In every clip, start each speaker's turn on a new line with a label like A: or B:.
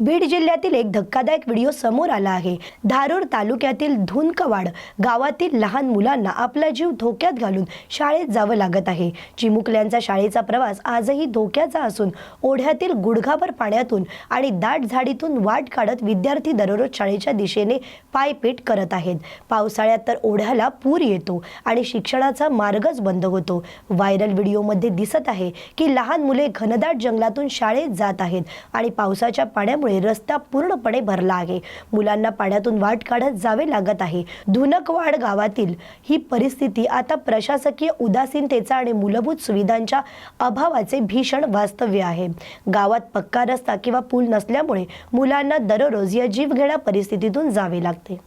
A: बीड जिल्ह्यातील एक धक्कादायक व्हिडिओ समोर आला आहे. धारूर तालुक्यातील धुनकवाड गावातील लहान मुलांना आपला जीव धोक्यात घालून शाळेत जावं लागत आहे. चिमुकल्यांचा शाळेचा प्रवास आजही धोक्याचा असून ओढ्यातील गुडघाभर पाण्यातून आणि दाट झाडीतून वाट काढत विद्यार्थी दररोज शाळेच्या दिशेने पायपीट करत आहेत. पावसाळ्यात तर ओढ्याला पूर येतो आणि शिक्षणाचा मार्गच बंद होतो. व्हायरल व्हिडिओमध्ये दिसत आहे की लहान मुले घनदाट जंगलातून शाळेत जात आहेत आणि पावसाच्या पाण्यामुळे रस्ता पूर्णपणे भरला आहे. मुलांना पाण्यातून वाट काढत जावे लागत आहे. धुनकवाड गावातील ही परिस्थिती आता प्रशासकीय उदासीनतेचा आणि मूलभूत सुविधांच्या अभावाचे भीषण वास्तव्य आहे. गावात पक्का रस्ता किंवा पूल नसल्यामुळे मुलांना दररोज या जीवघेण्या परिस्थितीतून जावे लागते.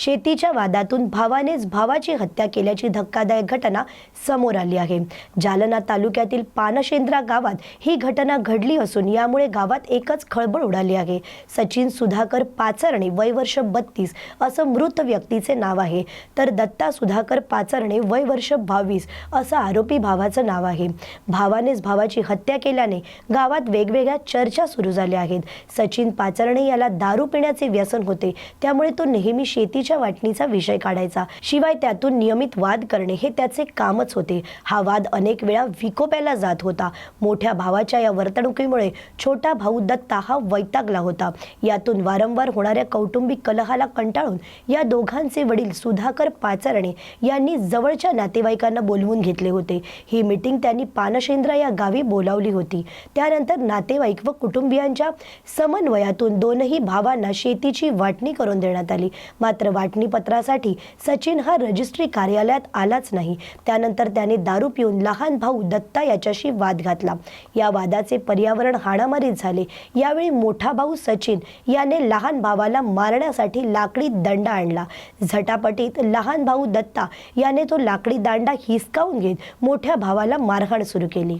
A: शेतीच्या वादातून भावानेच भावाची हत्या केल्याची धक्कादायक घटना समोर आली आहे. जालना तालुक्यातील पानशेंद्रा गावात ही घटना घडली असून यामुळे गावात एकच खळबळ उडाली आहे. सचिन सुधाकर पाचरणे वय वर्ष बत्तीस असं मृत व्यक्तीचे नाव आहे. तर दत्ता सुधाकर पाचरणे वय वर्ष बावीस असं आरोपी भावाचं नाव आहे. भावानेच भावाची हत्या केल्याने गावात वेगवेगळ्या चर्चा सुरू झाल्या आहेत. सचिन पाचरणे याला दारू पिण्याचे व्यसन होते. त्यामुळे तो नेहमी शेतीच्या वाटणीचा विषय काढायचा. शिवाय त्यातून नियमित वाद करणे हे त्याचे कामच होते. हा वाद अनेक वेळा विकोप्याला जात होता. मोठ्या भावाच्या या वर्तणुकीमुळे छोटा भाऊ दत्ता हा वैतागला होता. यातून वारंवार होणाऱ्या कौटुंबिक कलहाला कंटाळून या दोघांचे वडील सुधाकर पाचरणे यांनी जवळच्या नातेवाईकांना बोलवून घेतले होते. ही मीटिंग त्यांनी पानशेंद्रा या गावी बोलावली होती. त्यानंतर नातेवाईक व कुटुंबियांच्या समन्वयातून दोनही भावांना शेतीची वाटणी करून देण्यात आली. मात्र वाटणीपत्रासाठी सचिन हा रजिस्ट्री कार्यालयात आलाच नाही. त्यानंतर त्याने दारू पिऊन लहान भाऊ दत्ता याच्याशी वाद घातला. या वादाचे पर्यावरण हाणामारीत झाले. यावेळी मोठा भाऊ सचिन याने लहान भावाला मारण्यासाठी लाकडी दंडा आणला. झटापटीत लहान भाऊ दत्ता याने तो लाकडी दांडा हिसकावून घेत मोठ्या भावाला मारहाण सुरू केली.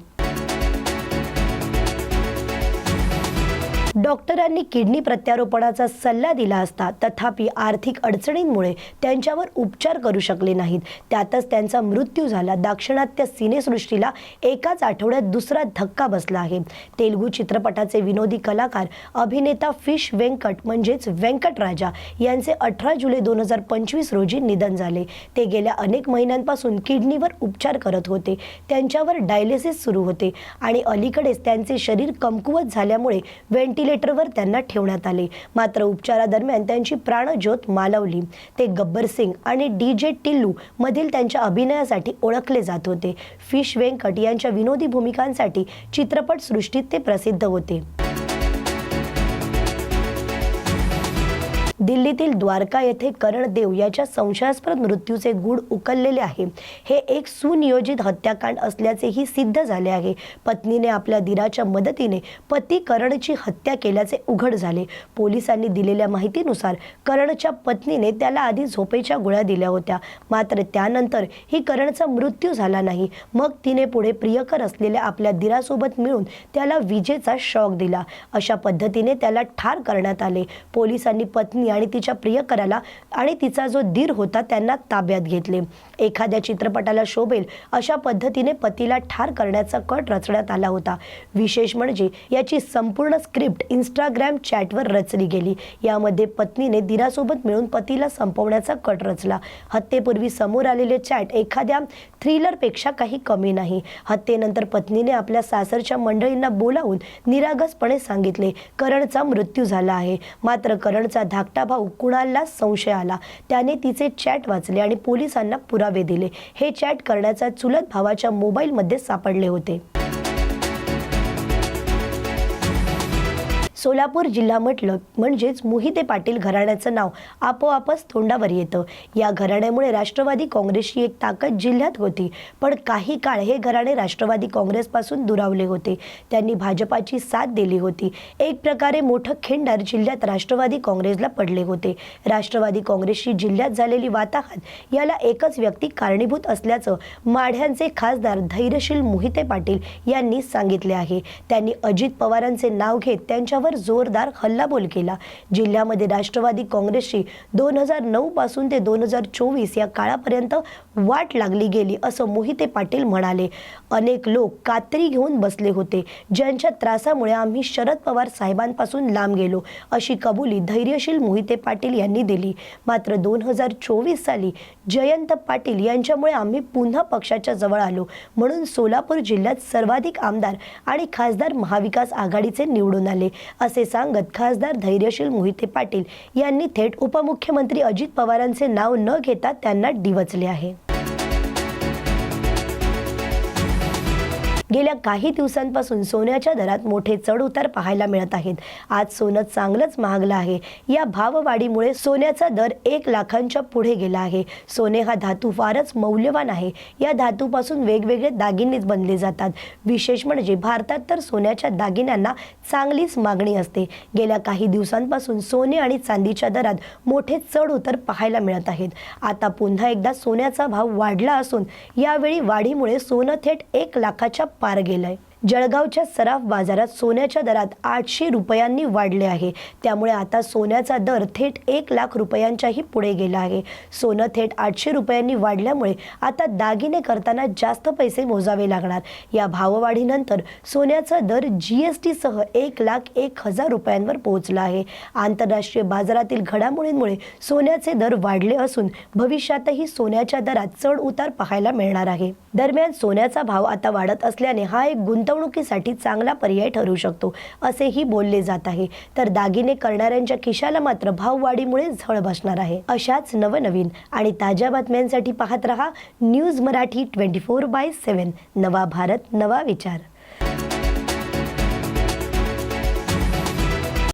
A: डॉक्टरांनी किडनी प्रत्यारोपणाचा सल्ला दिला असता तथापि आर्थिक अडचणींमुळे त्यांच्यावर उपचार करू शकले नाहीत. त्यातच त्यांचा मृत्यू झाला. दाक्षिणात्य सिनेसृष्टीला एकाच आठवड्यात दुसरा धक्का बसला आहे. तेलुगू चित्रपटाचे विनोदी कलाकार अभिनेता फिश व्यंकट म्हणजेच व्यंकटराजा यांचे अठरा जुलै दोन हजार पंचवीस रोजी निधन झाले. ते गेल्या अनेक महिन्यांपासून किडनीवर उपचार करत होते. त्यांच्यावर डायलिसिस सुरू होते आणि अलीकडेच त्यांचे शरीर कमकुवत झाल्यामुळे व्हेंटिलेटरवर त्यांना ठेवण्यात आले. मात्र उपचारादरम्यान त्यांची प्राणज्योत मालवली. ते गब्बर सिंग आणि डी जे टिल्लू मधील त्यांच्या अभिनयासाठी ओळखले जात होते. फिश व्यंकट यांच्या विनोदी भूमिकांसाठी चित्रपटसृष्टीत ते प्रसिद्ध होते. दिल्लीतील द्वारका येथे करण देव याच्या संशयास्पद मृत्यूचे गूढ उकललेले आहे. हे एक सुनियोजित हत्याकांड असल्याचेही सिद्ध झाले आहे. पत्नीने आपल्या दिराच्या मदतीने पती करणची हत्या केल्याचे उघड झाले. पोलिसांनी दिलेल्या माहितीनुसार करणच्या पत्नीने त्याला आधी झोपेच्या गोळ्या दिल्या होत्या. मात्र त्यानंतर ही करणचा मृत्यू झाला नाही. मग तिने पुढे प्रियकर असलेल्या आपल्या दिरासोबत मिळून त्याला विजेचा शॉक दिला. अशा पद्धतीने त्याला ठार करण्यात आले. पोलिसांनी पत्नी आणि तिच्या प्रियकराला आणि तिचा जो दीर होता त्यांना ताब्यात घेतले. एखाद्या चित्रपटाला शोभेल अशा पद्धतीने पतीला ठार करण्याचा कट रचण्यात आला होता. विशेष म्हणजे याची संपूर्ण स्क्रिप्ट इंस्टाग्राम चॅटवर रचली गेली. यामध्ये पत्नीने दिरासोबत मिळून पतीला संपवण्याचा कट रचला. हत्येपूर्वी समोर आलेले चॅट एखाद्या थ्रिलरपेक्षा काही कमी नाही. हत्येनंतर पत्नीने आपल्या सासरच्या मंडळींना बोलावून निरागसपणे सांगितले करणचा मृत्यू झाला आहे. मात्र करणचा धाकटा भाऊ कुणालला संशय आला? त्याने तिचे चॅट वाचले आणि पोलिसांना पुरावे दिले. हे चॅट करण्याचा चुलत भावाच्या मोबाईलमध्ये सापडले होते. सोलापूर जिल्हा म्हटलं म्हणजेच मोहिते पाटील घराण्याचं नाव आपोआपच तोंडावर येतं. या घराण्यामुळे राष्ट्रवादी काँग्रेसची एक ताकद जिल्ह्यात होती. पण काही काळ हे घराणे राष्ट्रवादी काँग्रेसपासून दुरावले होते. त्यांनी भाजपाची साथ दिली होती. एक प्रकारे मोठं खिंडार जिल्ह्यात राष्ट्रवादी काँग्रेसला पडले होते. राष्ट्रवादी काँग्रेसची जिल्ह्यात झालेली वाताहत याला एकच व्यक्ती कारणीभूत असल्याचं माढ्यांचे खासदार धैर्यशील मोहिते पाटील यांनी सांगितले आहे. त्यांनी अजित पवारांचे नाव घेत त्यांच्यावर त्यावर जोरदार हल्लाबोल केला. जिल्ह्यामध्ये राष्ट्रवादी काँग्रेसची दोन हजार नऊ पासून ते दोन हजार चोवीस या काळापर्यंत वाट लागली गेली असं मोहिते पाटील म्हणाले. अनेक लोक कात्री घेऊन बसले होते ज्यांच्या त्रासामुळे आम्ही शरद पवार साहेबांपासून लांब गेलो अशी कबुली धैर्यशील मोहिते पाटील यांनी दिली. मात्र दोन हजार चोवीस साली जयंत पाटील यांच्यामुळे आम्ही पुन्हा पक्षाच्या जवळ आलो म्हणून सोलापूर जिल्ह्यात सर्वाधिक आमदार आणि खासदार महाविकास आघाडीचे निवडून आले. असे सांगत खासदार धैर्यशील मोहिते पाटील यांनी थेट उपमुख्यमंत्री अजित पवारांचे नाव न घेता त्यांना डिवचले आहे. गेल्या काही दिवसांपासून सोन्याच्या दरात मोठे चढउतार पाहायला मिळत आहेत. आज सोनं चांगलंच महागलं आहे. या भाववाढीमुळे सोन्याचा दर एक लाखांच्या पुढे गेला आहे. सोने हा धातू फारच मौल्यवान आहे. या धातूपासून वेगवेगळे दागिनेच बनले जातात. विशेष म्हणजे भारतात तर सोन्याच्या दागिन्यांना चांगलीच मागणी असते. गेल्या काही दिवसांपासून सोने आणि चांदीच्या दरात मोठे चढउतार पाहायला मिळत आहेत. आता पुन्हा एकदा सोन्याचा भाव वाढला असून यावेळी वाढीमुळे सोनं थेट एक लाखाच्या पार गेलंय. जळगावच्या सराफ बाजारात सोन्याच्या दरात आठशे रुपयांनी वाढले आहे. त्यामुळे आता सोन्याचा दर थेट एक लाख रुपयांच्याही पुढे गेला आहे. सोनं थेट आठशे रुपयांनी वाढल्यामुळे आता दागिने करताना जास्त पैसे मोजावे लागणार. या भाववाढीनंतर सोन्याचा दर जी एस टीसह एक लाख एक हजार रुपयांवर पोहोचला आहे. आंतरराष्ट्रीय बाजारातील घडामोडींमुळे सोन्याचे दर वाढले असून भविष्यातही सोन्याच्या दरात चढ उतार पाहायला मिळणार आहे. दरम्यान सोन्याचा भाव आता वाढत असल्याने हा एक गुंतवणुकीसाठी चांगला पर्याय ठरू शकतो असेही बोलले जात आहे. तर दागिने करणाऱ्यांच्या खिशाला मात्र भाववाढीमुळे झळ बसणार आहे. अशाच नवनवीन आणि ताज्या बातम्यांसाठी पाहत रहा news Marathi twenty four by seven. नवा भारत नवा विचार.